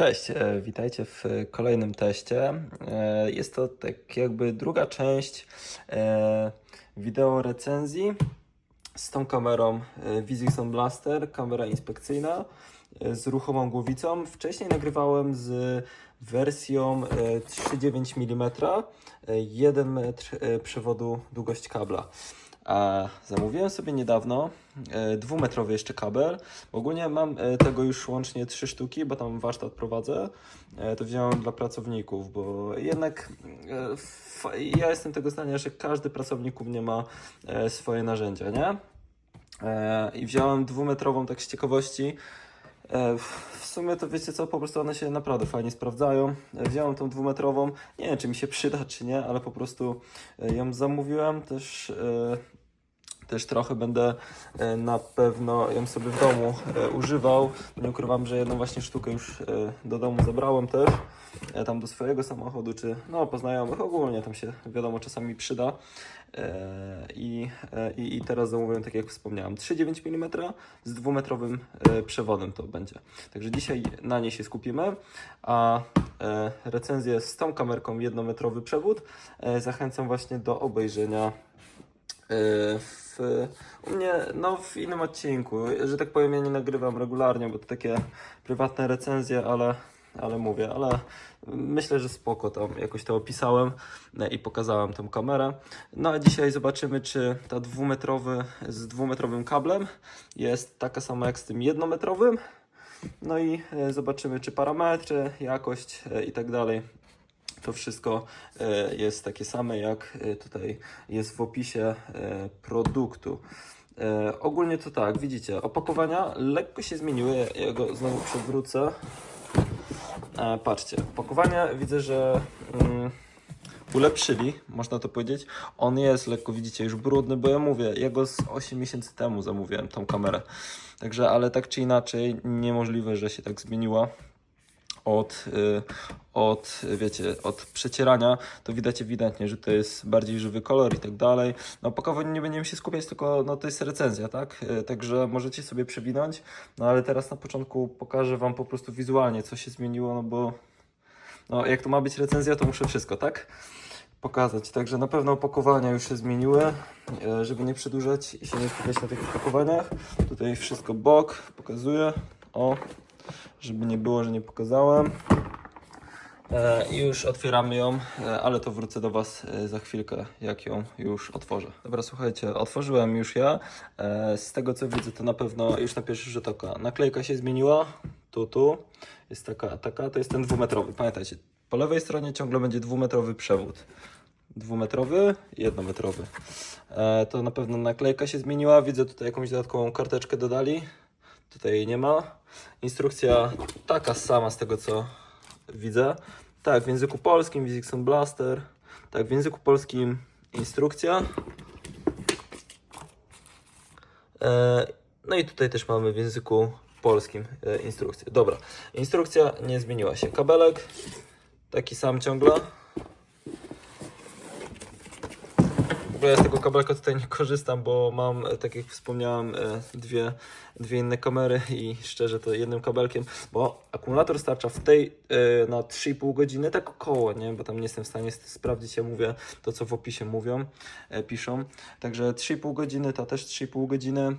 Cześć, e, witajcie w kolejnym teście. E, Jest to tak jakby druga część e, wideo recenzji z tą kamerą Vizixon Blaster, kamera inspekcyjna z ruchomą głowicą. Wcześniej nagrywałem z wersją e, 3,9 mm, 1 metr przewodu długość kabla. A zamówiłem sobie niedawno e, dwumetrowy jeszcze kabel. Ogólnie mam e, tego już łącznie trzy sztuki, bo tam warsztat prowadzę. E, To wziąłem dla pracowników, bo jednak e, f- ja jestem tego zdania, że każdy pracownik u mnie ma e, swoje narzędzia, nie? E, I wziąłem dwumetrową tak z ciekawości. E, w- sumie to wiecie co, po prostu one się naprawdę fajnie sprawdzają. E, Wziąłem tą dwumetrową, nie wiem czy mi się przyda czy nie, ale po prostu e, ją zamówiłem też. Też trochę będę e, na pewno ją sobie w domu e, używał. Nie ukrywam, że jedną właśnie sztukę już e, do domu zabrałem też. Tam do swojego samochodu, czy no po znajomych ogólnie tam się wiadomo czasami przyda. I, i, I teraz zamówiłem, tak jak wspomniałem, 3,9 mm z dwumetrowym przewodem to będzie. Także dzisiaj na niej się skupimy, a recenzję z tą kamerką jednometrowy przewód zachęcam właśnie do obejrzenia e, w, u mnie no, w innym odcinku. Że tak powiem, ja nie nagrywam regularnie, bo to takie prywatne recenzje, ale, ale mówię, ale myślę, że spoko tam jakoś to opisałem e, i pokazałem tą kamerę. No a dzisiaj zobaczymy, czy ta dwumetrowy z dwumetrowym kablem jest taka sama jak z tym jednometrowym. No i e, zobaczymy, czy parametry, jakość e, i tak dalej to wszystko e, jest takie same, jak e, tutaj jest w opisie e, produktu. Ogólnie to tak, widzicie, opakowania lekko się zmieniły. Ja go znowu przewrócę. Patrzcie, opakowania widzę, że mm, ulepszyli, można to powiedzieć. On jest lekko, widzicie, już brudny, bo ja mówię, ja go z 8 miesięcy temu zamówiłem, tą kamerę. Także, ale tak czy inaczej, niemożliwe, że się tak zmieniła od, y, od, wiecie, od przecierania, to widać ewidentnie, że to jest bardziej żywy kolor i tak dalej. Na opakowaniu nie będziemy się skupiać, tylko no, to jest recenzja, tak? Y, Także możecie sobie przewinąć, no ale teraz na początku pokażę Wam po prostu wizualnie, co się zmieniło, no bo no, jak to ma być recenzja, to muszę wszystko, tak? Pokazać. Także na pewno opakowania już się zmieniły, e, żeby nie przedłużać i się nie skupiać na tych opakowaniach. Tutaj wszystko bok pokazuję. O, żeby nie było, że nie pokazałem. E, I już otwieramy ją, e, ale to wrócę do Was e, za chwilkę, jak ją już otworzę. Dobra, słuchajcie, otworzyłem już ja. Z tego co widzę, to na pewno już na pierwszy rzut oka naklejka się zmieniła. Tu, tu jest taka, taka, to jest ten dwumetrowy. Pamiętajcie, po lewej stronie ciągle będzie dwumetrowy przewód. Dwumetrowy, jednometrowy. To na pewno naklejka się zmieniła. Widzę tutaj jakąś dodatkową karteczkę dodali. Tutaj jej nie ma. Instrukcja taka sama z tego co widzę. Tak, w języku polskim Vizixon Blaster. Tak, w języku polskim instrukcja. E, No i tutaj też mamy w języku polskim e, instrukcję. Dobra, instrukcja nie zmieniła się. Kabelek taki sam ciągle. W ogóle ja z tego kabelka tutaj nie korzystam, bo mam, e, tak jak wspomniałem, e, dwie, dwie inne kamery i szczerze to jednym kabelkiem, bo akumulator starcza w tej e, na 3,5 godziny, tak około, nie? Bo tam nie jestem w stanie sprawdzić, ja mówię to, co w opisie mówią, piszą. Także 3,5 godziny, ta też 3,5 godziny.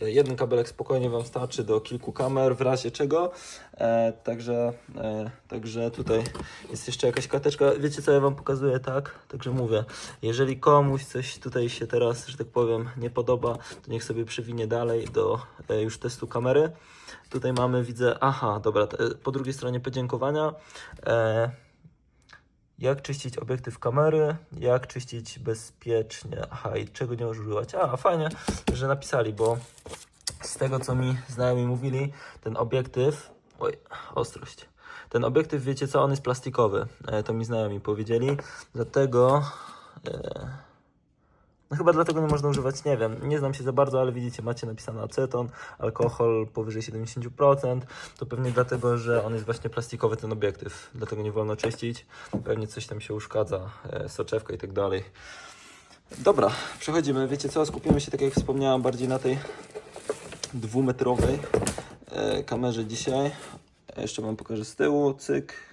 Jeden kabelek spokojnie Wam starczy do kilku kamer, w razie czego. E, także, e, także tutaj jest jeszcze jakaś karteczka. Wiecie co ja Wam pokazuję, tak? Także mówię, jeżeli komuś coś tutaj się teraz, że tak powiem, nie podoba, to niech sobie przewinie dalej do e, już testu kamery. Tutaj mamy, widzę, aha, dobra, te, po drugiej stronie podziękowania. E, jak czyścić obiektyw kamery, jak czyścić bezpiecznie, aha, i czego nie używać. A, fajnie, że napisali, bo z tego co mi znajomi mówili, ten obiektyw, oj, ostrość. Ten obiektyw, wiecie co, on jest plastikowy. E, to mi znajomi powiedzieli. Dlatego. E, no chyba dlatego nie można używać, nie wiem, nie znam się za bardzo, ale widzicie, macie napisane aceton, alkohol powyżej 70%. To pewnie dlatego, że on jest właśnie plastikowy, ten obiektyw. Dlatego nie wolno czyścić. Pewnie coś tam się uszkadza, e, soczewka i tak dalej. Dobra, przechodzimy. Wiecie co, skupimy się, tak jak wspomniałem, bardziej na tej dwumetrowej e, kamerze dzisiaj. A jeszcze wam pokażę z tyłu, cyk.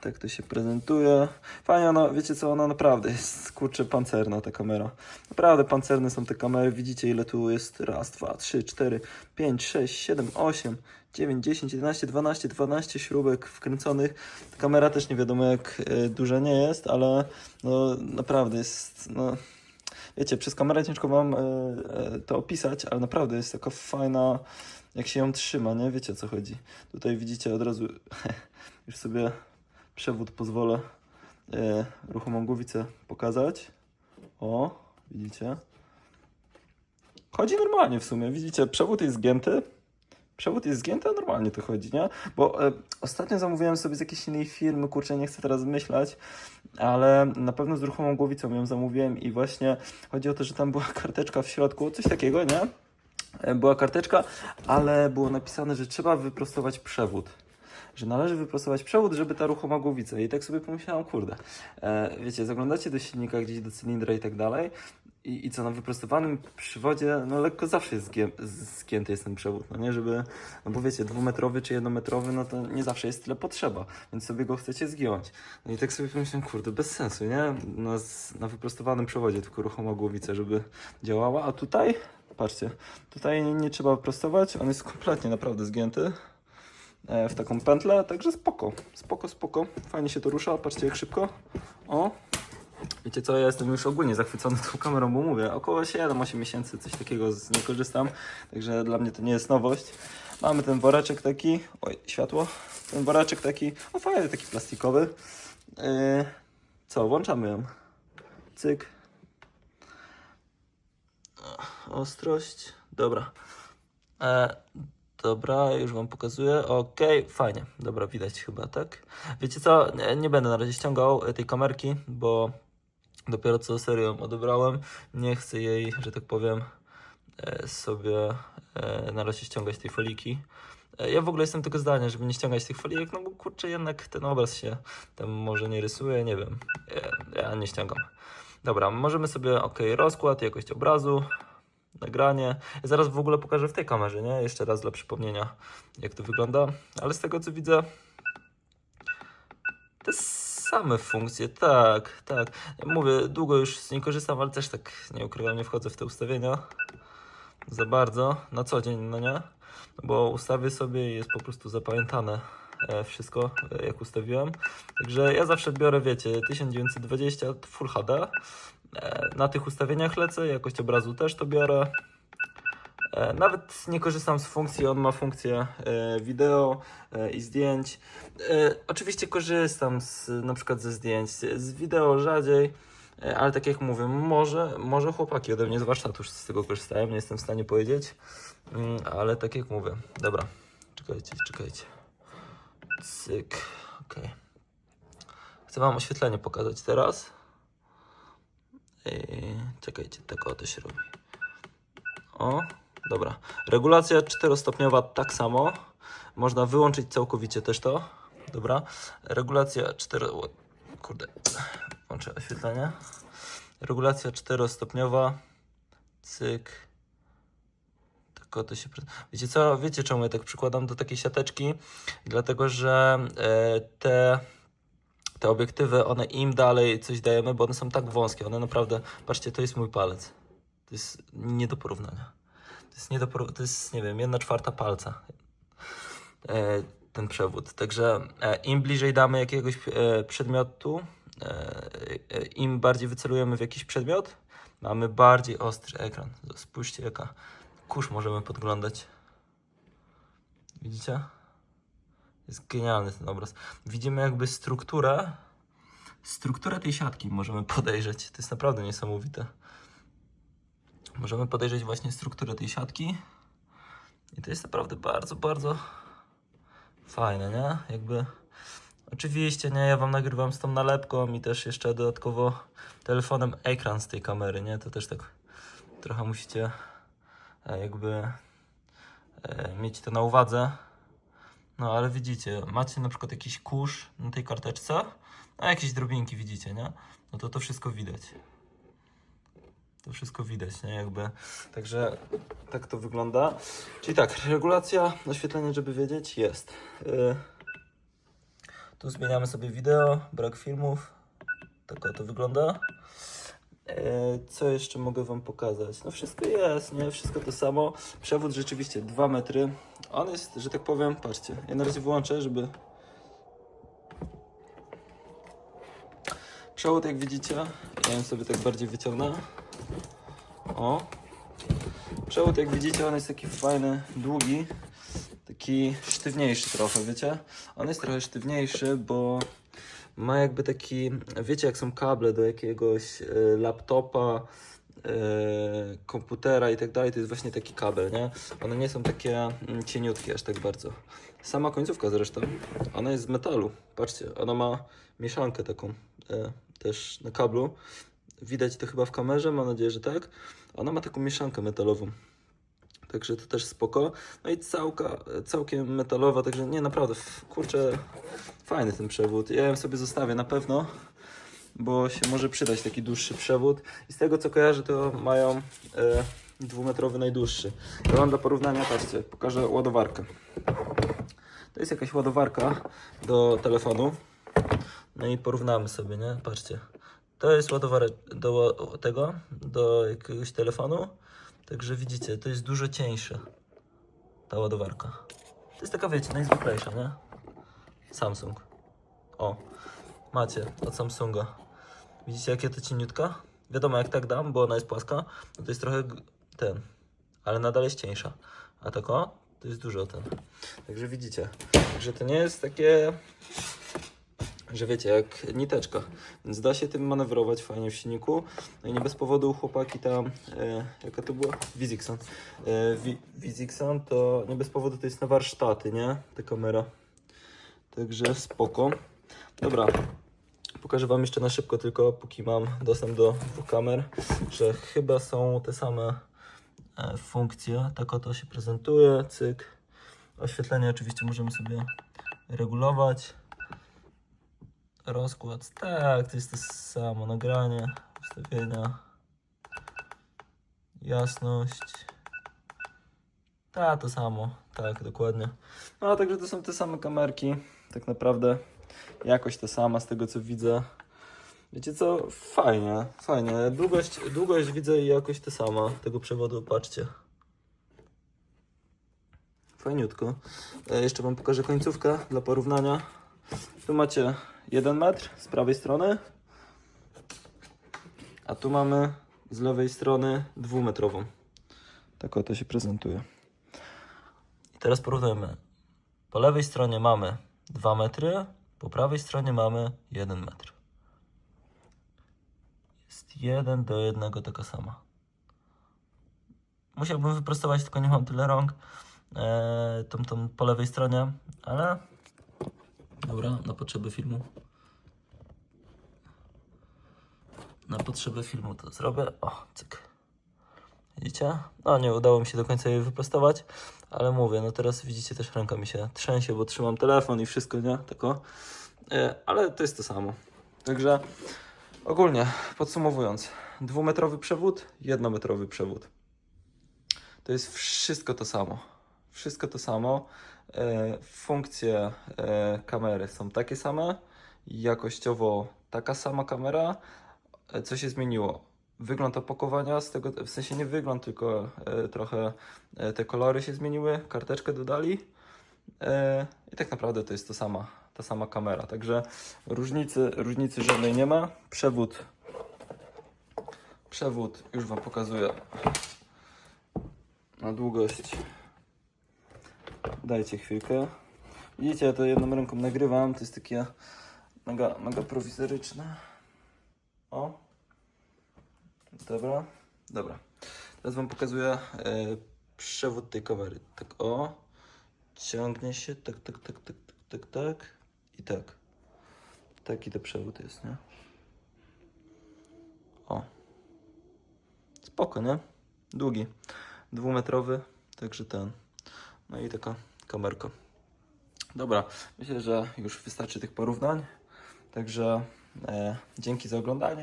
Tak to się prezentuje. Fajnie ona, wiecie co, ona naprawdę jest, kurczę, pancerna ta kamera. Naprawdę pancerne są te kamery, widzicie ile tu jest, raz, dwa, trzy, cztery, pięć, sześć, siedem, osiem, dziewięć, dziesięć, jedenaście, dwanaście, dwanaście śrubek wkręconych. Ta kamera też nie wiadomo jak e, duża nie jest, ale no naprawdę jest, no... Wiecie, przez kamerę ciężko wam e, e, to opisać, ale naprawdę jest taka fajna, jak się ją trzyma, nie? Wiecie o co chodzi. Tutaj widzicie od razu, już sobie przewód pozwolę e, ruchomą głowicę pokazać. O, widzicie? Chodzi normalnie w sumie, widzicie, przewód jest zgięty. Przewód jest zgięty, a normalnie to chodzi, nie? Bo e, ostatnio zamówiłem sobie z jakiejś innej firmy, kurczę, nie chcę teraz myśleć, ale na pewno z ruchomą głowicą ją zamówiłem i właśnie chodzi o to, że tam była karteczka w środku, coś takiego, nie? E, Była karteczka, ale było napisane, że trzeba wyprostować przewód. Że należy wyprostować przewód, żeby ta ruchoma głowica. I tak sobie pomyślałem, kurde, e, wiecie, zaglądacie do silnika gdzieś do cylindra i tak dalej. I, I co, na wyprostowanym przywodzie, no lekko zawsze jest zgię, zgięty jest ten przewód, no nie, żeby, no bo wiecie, dwumetrowy czy jednometrowy, no to nie zawsze jest tyle potrzeba, więc sobie go chcecie zgiąć. No i tak sobie pomyślałem, kurde, bez sensu, nie, na, na wyprostowanym przewodzie tylko ruchoma głowica, żeby działała, a tutaj, patrzcie, tutaj nie, nie trzeba prostować, on jest kompletnie naprawdę zgięty w taką pętlę, także spoko, spoko, spoko, fajnie się to rusza, patrzcie jak szybko, o, Wiecie co, ja jestem już ogólnie zachwycony tą kamerą, bo mówię, około 7-8 miesięcy coś takiego z nie korzystam, także dla mnie to nie jest nowość. Mamy ten woreczek taki, oj, światło, ten woreczek taki, o fajny, taki plastikowy. Yy, co, włączamy ją. Cyk. Ostrość, dobra. E, dobra, już wam pokazuję. Okej, fajnie. Dobra, widać chyba, tak? Wiecie co, nie, nie będę na razie ściągał e, tej kamerki, bo dopiero co serię ją odebrałem. Nie chcę jej, że tak powiem, e, sobie e, na razie ściągać tej foliki. Ja w ogóle jestem tego zdania, żeby nie ściągać tych folijek, no bo kurczę, jednak ten obraz się tam może nie rysuje, nie wiem. Ja, ja nie ściągam. Dobra, możemy sobie, ok, rozkład, jakość obrazu, nagranie. Zaraz w ogóle pokażę w tej kamerze, nie? Jeszcze raz dla przypomnienia, jak to wygląda. Ale z tego co widzę, te same funkcje, tak, tak. Mówię, długo już z niej korzystam, ale też tak nie ukrywam, nie wchodzę w te ustawienia za bardzo na co dzień, no nie? Bo ustawię sobie i jest po prostu zapamiętane e, wszystko, e, jak ustawiłem. Także ja zawsze biorę, wiecie, 1920 Full HD. E, Na tych ustawieniach lecę, jakość obrazu też to biorę. E, Nawet nie korzystam z funkcji, on ma funkcję e, wideo i zdjęć. Oczywiście korzystam z, na przykład ze zdjęć, z wideo rzadziej, ale tak jak mówię, może, może chłopaki ode mnie z warsztatu z tego korzystają, nie jestem w stanie powiedzieć, Mm, ale tak jak mówię, dobra, czekajcie, czekajcie. Cyk, okej. Chcę Wam oświetlenie pokazać teraz. Czekajcie, tak o to się robi. O, dobra. Regulacja czterostopniowa tak samo. Można wyłączyć całkowicie też to. Dobra. Regulacja 4. o, Kurde. Włączę oświetlenie. Regulacja czterostopniowa. Cyk. Tak to się. Wiecie co? Wiecie czemu ja tak przykładam do takiej siateczki? Dlatego, że e, te te obiektywy, one im dalej coś dajemy, bo one są tak wąskie, one naprawdę, patrzcie, to jest mój palec. To jest nie do porównania. To jest nie do to jest, nie wiem, jedna czwarta palca. E, ten przewód. Także e, im bliżej damy jakiegoś e, przedmiotu, e, e, im bardziej wycelujemy w jakiś przedmiot, mamy bardziej ostry ekran. Spójrzcie, jaka kurz możemy podglądać. Widzicie? Jest genialny ten obraz. Widzimy jakby strukturę, strukturę tej siatki możemy podejrzeć. To jest naprawdę niesamowite. Możemy podejrzeć właśnie strukturę tej siatki. I to jest naprawdę bardzo, bardzo fajne, nie? Jakby oczywiście, nie, ja wam nagrywam z tą nalepką i też jeszcze dodatkowo telefonem ekran z tej kamery, nie? To też tak trochę musicie e, jakby e, mieć to na uwadze. No ale widzicie, macie na przykład jakiś kurz na tej karteczce, a jakieś drobinki widzicie, nie? No to to wszystko widać. To wszystko widać, nie? Jakby. Także tak to wygląda. Czyli tak, regulacja oświetlenia, żeby wiedzieć, jest. Yy, tu zmieniamy sobie wideo, brak filmów. Tak oto wygląda. Yy, Co jeszcze mogę Wam pokazać? No wszystko jest, nie? Wszystko to samo. Przewód rzeczywiście 2 metry. On jest, że tak powiem, patrzcie. Ja na razie wyłączę, żeby... Przewód jak widzicie, ja ją sobie tak bardziej wyciągnę. O. Przewód jak widzicie, on jest taki fajny, długi. Taki sztywniejszy trochę, wiecie? On jest trochę sztywniejszy, bo ma jakby taki, wiecie jak są kable do jakiegoś e, laptopa, e, komputera i tak dalej, to jest właśnie taki kabel, nie? One nie są takie mm, cieniutkie aż tak bardzo. Sama końcówka zresztą, ona jest z metalu, patrzcie, ona ma mieszankę taką e, też na kablu. Widać to chyba w kamerze, mam nadzieję, że tak. Ona ma taką mieszankę metalową. Także to też spoko. No i całka, całkiem metalowa, także nie, naprawdę, kurczę, fajny ten przewód. Ja ją sobie zostawię na pewno, bo się może przydać taki dłuższy przewód. I z tego co kojarzę, to mają e, dwumetrowy najdłuższy. Ja mam dla porównania, patrzcie, pokażę ładowarkę. To jest jakaś ładowarka do telefonu. No i porównamy sobie, nie? Patrzcie. To jest ładowarek do tego, do jakiegoś telefonu. Także widzicie, to jest dużo cieńsze. Ta ładowarka. To jest taka, wiecie, najzwyklejsza, nie? Samsung. O, macie od Samsunga. Widzicie, jakie to cieniutka? Wiadomo, jak tak dam, bo ona jest płaska, no to jest trochę ten, ale nadal jest cieńsza. A tak o, to jest dużo ten. Także widzicie, że to nie jest takie że wiecie, jak niteczka. Więc da się tym manewrować fajnie w silniku. No i nie bez powodu chłopaki tam, e, jaka to była? Vizixon. E, Vizixon to nie bez powodu to jest na warsztaty, nie? Ta kamera. Także spoko. Dobra. Pokażę Wam jeszcze na szybko, tylko póki mam dostęp do dwóch kamer, że chyba są te same e, funkcje. Tak oto się prezentuje, cyk. Oświetlenie oczywiście możemy sobie regulować rozkład. Tak, to jest to samo nagranie, ustawienia, jasność. Tak, to samo, tak, dokładnie. No, także to są te same kamerki, tak naprawdę. Jakość ta sama, z tego co widzę. Wiecie co? Fajnie, fajnie. Długość, długość widzę i jakość ta sama tego przewodu, patrzcie. Fajniutko. E, jeszcze Wam pokażę końcówkę dla porównania. Tu macie 1 metr z prawej strony, a tu mamy z lewej strony dwumetrową. Tak oto się prezentuje. I teraz porównujemy. Po lewej stronie mamy 2 metry, po prawej stronie mamy 1 metr. Jest 1 do 1 taka sama. Musiałbym wyprostować, tylko nie mam tyle rąk. Eee, tą, tą po lewej stronie, ale Dobra, na potrzeby filmu. Na potrzeby filmu to zrobię. O, cyk. Widzicie? No nie udało mi się do końca jej wyprostować, ale mówię, no teraz widzicie też ręka mi się trzęsie, bo trzymam telefon i wszystko, nie? Tako. E, ale to jest to samo. Także ogólnie, podsumowując, dwumetrowy przewód, jednometrowy przewód. To jest wszystko to samo. Wszystko to samo. E, funkcje e, kamery są takie same. Jakościowo taka sama kamera. E, co się zmieniło? Wygląd opakowania, z tego, w sensie nie wygląd, tylko trochę te kolory się zmieniły, karteczkę dodali. I tak naprawdę to jest to sama, ta sama kamera. Także różnicy, różnicy żadnej nie ma. Przewód. Przewód już Wam pokazuję na długość. Dajcie chwilkę. Widzicie, ja to jedną ręką nagrywam. To jest takie mega, mega prowizoryczne. O. Dobra. Dobra. Teraz Wam pokazuję e, przewód tej kamery. Tak o. Ciągnie się. Tak, tak, tak, tak, tak, tak, tak. I tak. Taki to przewód jest, nie? O. Spoko, nie? Długi. Dwumetrowy. Także ten. No i taka kamerka. Dobra, myślę, że już wystarczy tych porównań. Także e, dzięki za oglądanie.